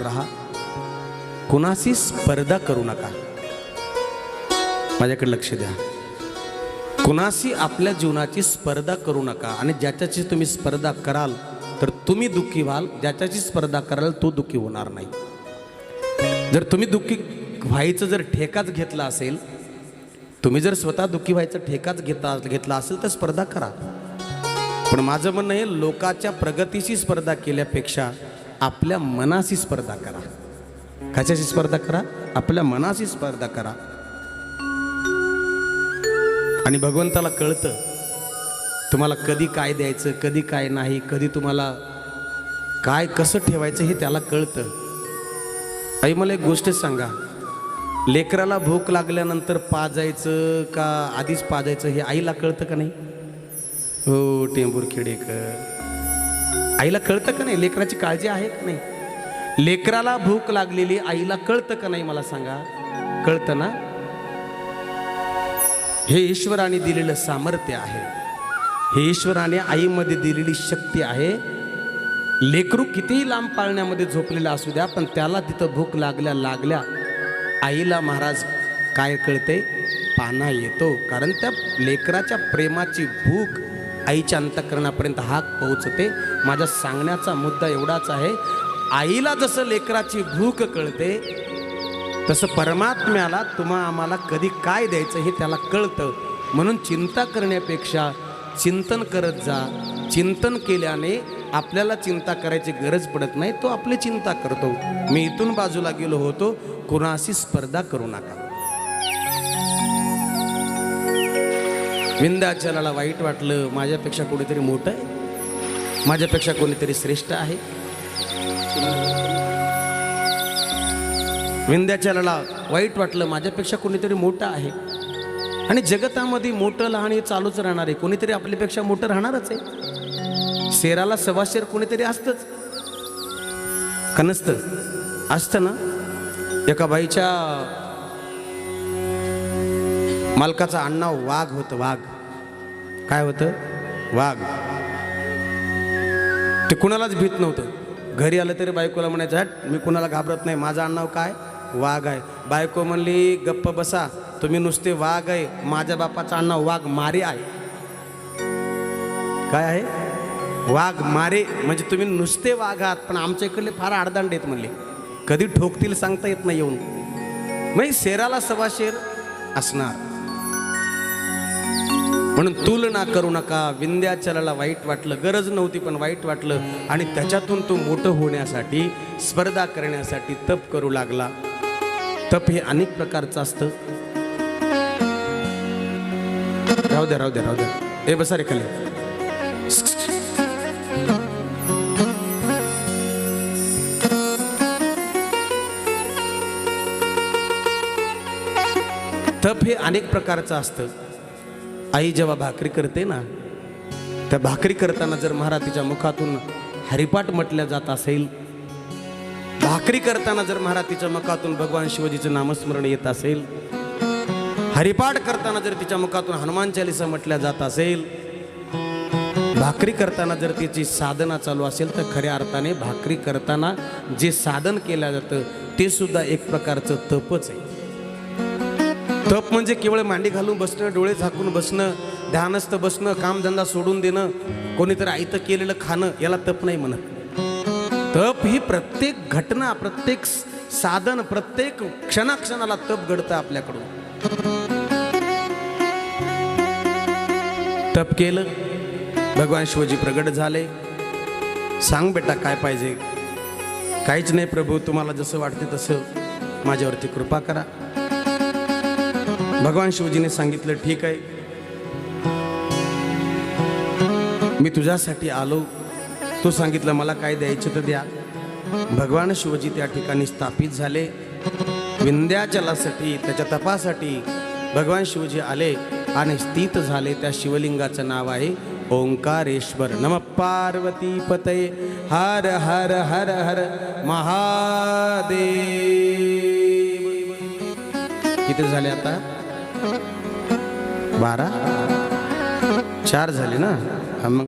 राहा. कुणाशी स्पर्धा करू नका. माझ्याकडे लक्ष द्या. कुणाशी आपल्या जीवनाची स्पर्धा करू नका आणि ज्याच्याशी तुम्ही स्पर्धा कराल तर तुम्ही दुःखी व्हाल. ज्याच्याशी स्पर्धा कराल तो दुःखी होणार नाही. जर तुम्ही दुःखी व्हायचं जर ठेकाच घेतला असेल तुम्ही जर स्वतः दुःखी व्हायचं ठेकाच घेता घेतला असेल तर स्पर्धा करा. पण माझं म्हणणं आहे लोकाच्या प्रगतीशी स्पर्धा केल्यापेक्षा आपल्या मनाशी स्पर्धा करा. कशाशी स्पर्धा करा? आपल्या मनाशी स्पर्धा करा. आणि भगवंताला कळतं तुम्हाला कधी काय द्यायचं कधी काय नाही कधी तुम्हाला काय कसं ठेवायचं हे त्याला कळतं. आई मला एक गोष्ट सांगा. लेकराला भूक लागल्यानंतर पाजायचं का आधीच पाजायचं हे आईला कळतं का नाही? हो टेंबूर खेडेकर. आईला कळतं का नाही? लेकराची काळजी आहे का नाही? लेकराला भूक लागलेली आईला कळतं का नाही मला सांगा? कळतं ना? हे ईश्वराने दिलेलं सामर्थ्य आहे. हे ईश्वराने आईमध्ये दिलेली शक्ती आहे. लेकरू कितीही लांब पाळण्यामध्ये झोपलेला असू द्या पण त्याला तिथं भूक लागल्या लागल्या आईला महाराज काय कळते पाना येतो. कारण त्या लेकराच्या प्रेमाची भूक आईच्या अंतकरणापर्यंत हाक पोहोचते. माझा सांगण्याचा मुद्दा एवढाच आहे आईला जसं लेकराची भूक कळते तसं परमात्म्याला तुम्हा आम्हाला कधी काय द्यायचं हे त्याला कळतं. म्हणून चिंता करण्यापेक्षा चिंतन करत जा. चिंतन केल्याने आपल्याला चिंता करायची गरज पडत नाही तो आपली चिंता करतो. मी इथून बाजूला गेलो होतो कुणाशी स्पर्धा करू नका. विंध्याचलाला वाईट वाटलं माझ्यापेक्षा कोणीतरी मोठं आहे? माझ्यापेक्षा कोणीतरी श्रेष्ठ आहे? विंध्याचलाला वाईट वाटलं माझ्यापेक्षा कोणीतरी मोठं आहे? आणि जगतामध्ये मोठं लहान हे चालूच राहणार आहे. कोणीतरी आपल्यापेक्षा मोठं राहणारच आहे. शेराला सवाशेर कोणीतरी असतंच. का नसतं असतं ना? एका बाईच्या मालकाचा अण्णा वाघ होतं वाघ. काय होतं? वाघ. ते कुणालाच भीत नव्हतं. घरी आलं तरी बायकोला म्हणायचं हट मी कुणाला घाबरत नाही. माझं आडनाव काय? वाघ आहे. बायको म्हणली गप्प बसा. तुम्ही नुसते वाघ आहे. माझ्या बापाचं आडनाव वाघ मारे आहे. काय आहे? वाघ मारे. म्हणजे तुम्ही नुसते वाघ आहात पण आमच्या इकडले फार आडदांड आहेत म्हणले. कधी ठोकतील सांगता येत नाही येऊन. म्हणजे शेराला सव्वा शेर असणार. म्हणून तुलना करू नका. विंध्याचलाला वाईट वाटलं गरज नव्हती पण वाईट वाटलं. आणि त्याच्यातून तो मोठं होण्यासाठी स्पर्धा करण्यासाठी तप करू लागला. तप हे अनेक प्रकारचं असतं. राहू द्या राहू द्या राहू द्या. हे बसा रे खाली. तप हे अनेक प्रकारचं असतं. आई जेव्हा भाकरी करते ना त्या भाकरी करताना जर महारातीच्या मुखातून हरिपाठ म्हटल्या जात असेल भाकरी करताना जर महारातीच्या मुखातून भगवान शिवजीचं नामस्मरण येत असेल हरिपाठ करताना जर तिच्या मुखातून हनुमान चालिसा म्हटल्या जात असेल भाकरी करताना जर तिची साधना चालू असेल तर खऱ्या अर्थाने भाकरी करताना जे साधन केलं जातं ते सुद्धा एक प्रकारचं तपच आहे. तप म्हणजे केवळ मांडी घालून बसणं डोळे झाकून बसणं ध्यानस्थ बसणं कामधंदा सोडून देणं कोणीतरी आयतं केलेलं खाणं याला तप नाही म्हणत. तप ही प्रत्येक घटना प्रत्येक साधन प्रत्येक क्षणाक्षणाला तप घडतं आपल्याकडून. तप केलं भगवान शिवजी प्रगट झाले. सांग बेटा काय पाहिजे? काहीच नाही प्रभू तुम्हाला जसं वाटते तसं माझ्यावरती कृपा करा. भगवान शिवजीने सांगितलं ठीक आहे. मी तुझ्यासाठी आलो. तू सांगितलं मला काय द्यायचं तर द्या. भगवान शिवजी त्या ठिकाणी स्थापित झाले. विंध्याचलासाठी त्याच्या तपासाठी भगवान शिवजी आले आणि स्थित झाले. त्या शिवलिंगाचं नाव आहे ओंकारेश्वर. नम पार्वती पतये. हर हर हर हर महादेव. किती झाले आता? बारा. चार झाले ना? मग